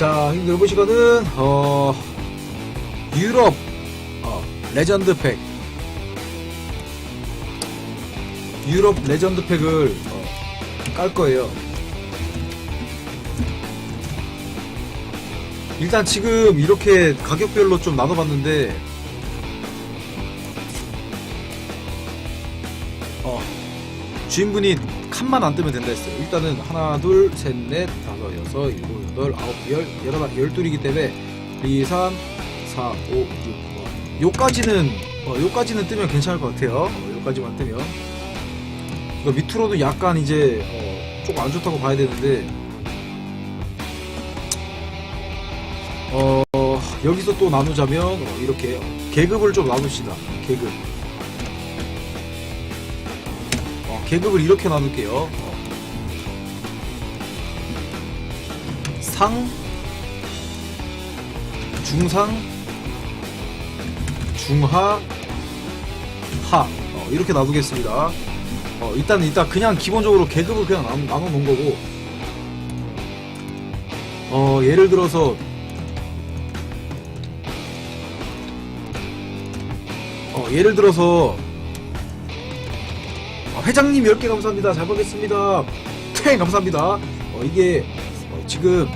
자, 형들 보시거든, 어, 유럽, 어, 레전드 팩. 유럽 레전드 팩을, 어, 깔 거예요. 일단 지금 이렇게 가격별로 좀 나눠봤는데, 어, 주인분이 칸만 안 뜨면 된다 했어요. 일단은 하나, 둘, 셋, 넷, 다섯, 여섯, 일곱, 여덟, 아홉, 열, 열하나, 열둘이기 때문에 2, 3, 4, 5, 6, 어. 요까지는 어, 요까지는 뜨면 괜찮을 것 같아요. 어, 요까지만 뜨면. 이거 밑으로도 약간 이제 어, 조금 안 좋다고 봐야 되는데 어, 여기서 또 나누자면 어, 이렇게 어, 계급을 좀 나눕시다. 계급. 계급을 이렇게 나눌게요. 어. 상, 중상, 중하, 하 어, 이렇게 나누겠습니다. 어, 일단 일단 그냥 기본적으로 계급을 그냥 나눠, 나눠 놓은 거고. 어 예를 들어서 어 예를 들어서 어, 회장님 10개 감사합니다. 잘 보겠습니다. 탱 감사합니다. 어, 이게 어, 지금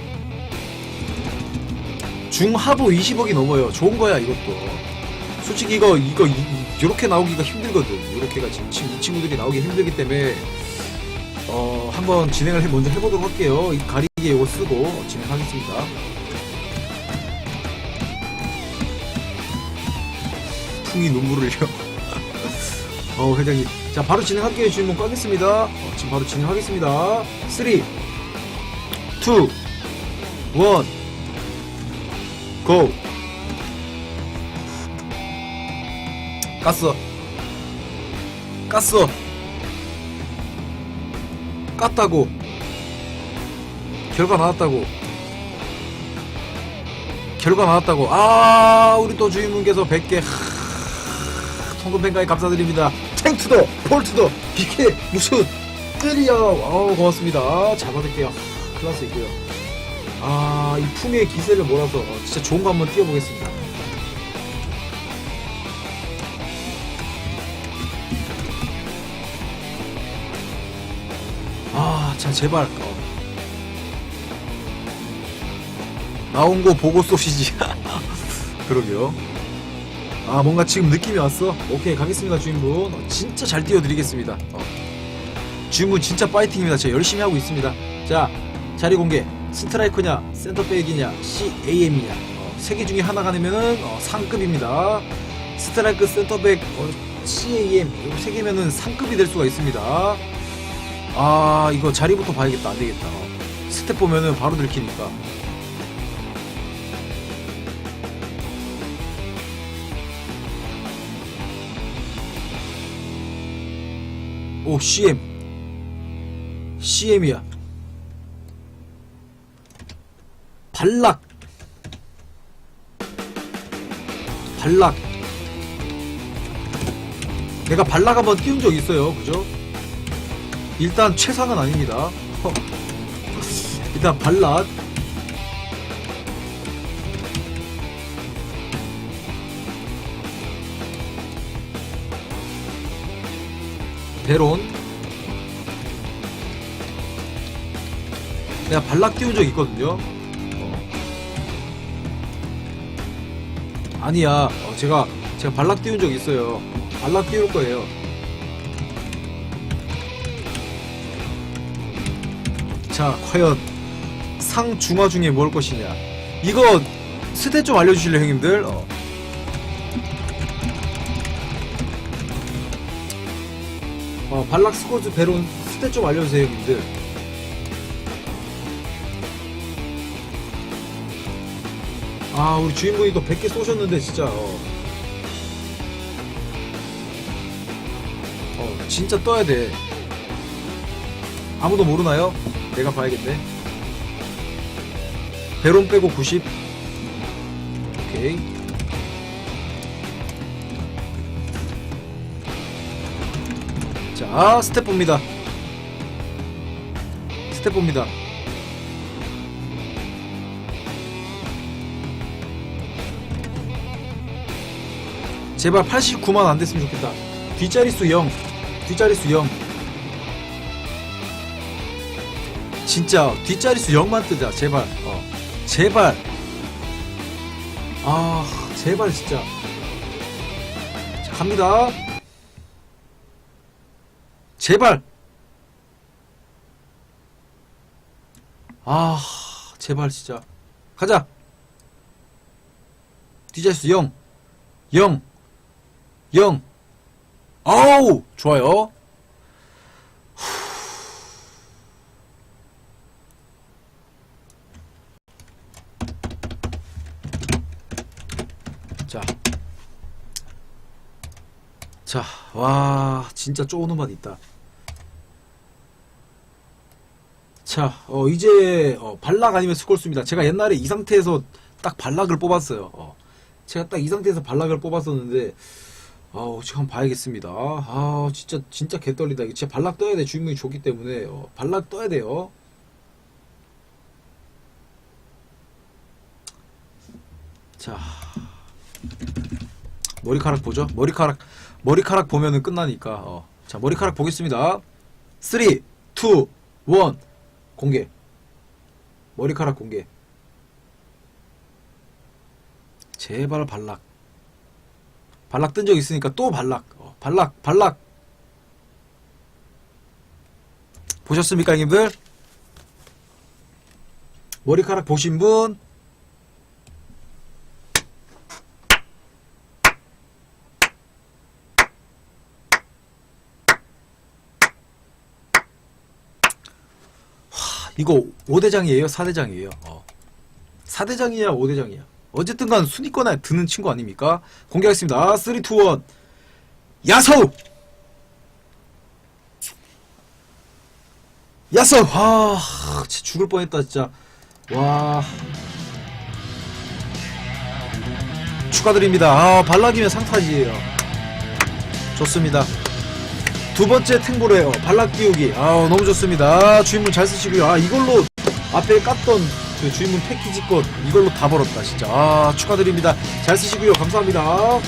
중하부 20억이 넘어요. 좋은 거야 이것도. 솔직히 이거 이거 이, 렇게 나오기가 힘들거든. 이렇게가 지금 친- 이 친구들이 나오기 힘들기 때문에 어 한번 진행을 해 먼저 해보도록 할게요. 이 가리개 이거 쓰고 진행하겠습니다. 풍이 눈물을 흘려. 어 회장님. 자 바로 진행할게요. 질문 꺼겠습니다. 어, 지금 바로 진행하겠습니다. 3, 2, 1, 고! 깠어. 깠어. 깠다고. 결과 나왔다고. 결과 나왔다고. 아, 우리 또 주인분께서 100개. 통금pen가에 감사드립니다. 탱투더, 폴투더, 이게 무슨 뜰이야. 아우, 고맙습니다. 잘 받을게요. 클라스 있고요. 아, 이 품의 기세를 몰아서 어, 진짜 좋은 거 한번 띄워보겠습니다. 아, 자, 제발. 어. 나온 거 보고 쏘시지. 그러게요. 아, 뭔가 지금 느낌이 왔어. 오케이, 가겠습니다, 주인분. 어, 진짜 잘 띄워드리겠습니다. 어. 주인분 진짜 파이팅입니다. 제가 열심히 하고 있습니다. 자, 자리 공개. 스트라이커냐, 센터백이냐, CAM이냐. 어, 세개 중에 하나가 되면은 어, 상급입니다. 스트라이크, 센터백, 어, CAM. 이거 세 개면은 상급이 될 수가 있습니다. 아, 이거 자리부터 봐야겠다. 안 되겠다. 어. 스텝 보면은 바로 들키니까. 오, CM. CM이야. 발락. 발락. 내가 발락 한번 띄운 적 있어요. 그죠? 일단 최상은 아닙니다. 허. 일단 발락. 베론. 내가 발락 띄운 적 있거든요. 어. 아니야. 어, 제가 제가 발락 띄운 적 있어요. 발락 띄울 거예요. 자, 과연 상중하 중에 뭘 것이냐? 이거 스탯 좀 알려주실래요, 형님들? 어. 어, 발락 스 코즈 베론 스탯 좀 알려주세요, 형님들. 아, 우리 주인분이 또 100개 쏘셨는데, 진짜, 어. 어, 진짜 떠야 돼. 아무도 모르나요? 내가 봐야겠네. 베론 빼고 90. 오케이. 자 스텝 봅니다. 스텝 봅니다. 제발 89만 안 됐으면 좋겠다. 뒷자리수 0 뒷자리수 0 진짜 뒷자리수 0만 뜨자 제발. 어 제발. 아 제발 진짜. 갑니다. 제발. 아, 제발 진짜. 가자. 뒷자릿수 0. 0. 0. 아우, 좋아요. 자. 자, 와, 진짜 쪼는 맛 있다. 자, 어, 이제, 어, 발락 아니면 스콜스입니다. 제가 옛날에 이 상태에서 딱 발락을 뽑았어요. 어. 제가 딱 이 상태에서 발락을 뽑았었는데, 아우, 지금 봐야겠습니다. 아, 진짜, 진짜 개떨리다. 이거 진짜 발락 떠야 돼. 주인공이 좋기 때문에. 어, 발락 떠야 돼요. 자. 머리카락 보죠? 머리카락, 머리카락 보면은 끝나니까. 어. 자, 머리카락 보겠습니다. 3, 2, 1, 공개. 머리카락 공개. 제발 발락. 발락 뜬 적 있으니까 또 발락. 어, 발락, 발락. 보셨습니까, 형님들? 머리카락 보신 분? 이거 5대장이에요? 4대장이에요? 어. 4대장이야? 5대장이야? 어쨌든 간 순위권에 드는 친구 아닙니까? 공개하겠습니다. 3, 2, 1. 야서우! 야서우! 아, 진짜 죽을 뻔했다, 진짜. 와. 축하드립니다. 아, 발락이면 상타지예요. 좋습니다. 두 번째 탱보로예요. 발락 띄우기. 아 너무 좋습니다. 주인분 잘 쓰시고요. 아 이걸로 앞에 깠던 그 주인분 패키지 것 이걸로 다 벌었다 진짜. 아 축하드립니다. 잘 쓰시고요. 감사합니다.